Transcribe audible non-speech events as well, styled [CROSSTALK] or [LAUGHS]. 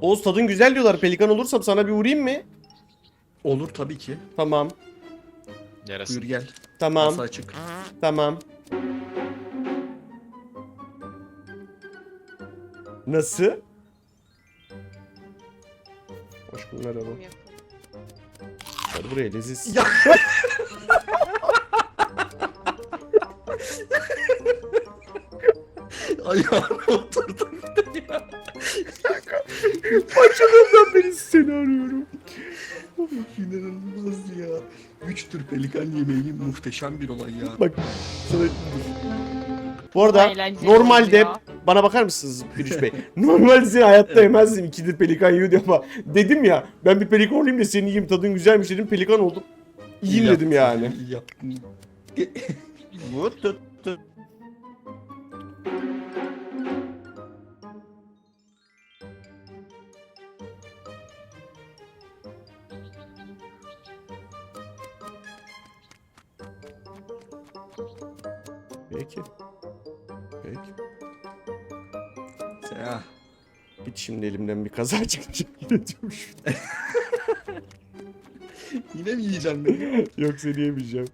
Oğuz tadın güzel diyorlar. Pelikan olursam sana bir uğrayayım mı? Olur tabii ki. Tamam. Yarası. Buyur gel. Tamam. Masa açık. Tamam. Nasıl? Aşkım merhaba. Hadi buraya leziz. Ya. [LAUGHS] Ayağına oturdum [LAUGHS] ya. Açılımdan beri seni arıyorum. İnanılmaz ya. Üç tür pelikan yemeği muhteşem bir olay ya. Bak sana Bu arada Eğlenceli normalde oluyor. bana bakar mısınız Pürüş Bey? [LAUGHS] Normalde seni hayatta yemezdim ikidir pelikan yiyor diye ama dedim ya ben bir pelikan olayım da seni yiyeyim tadın güzelmiş dedim pelikan oldum. Yiyeyim dedim yani. Bu tut tut. Peki. Peki. Ya. Git şimdi elimden bir kaza [LAUGHS] çıkacak yine. Yine mi yiyeceksin beni? Yok seni yemeyeceğim.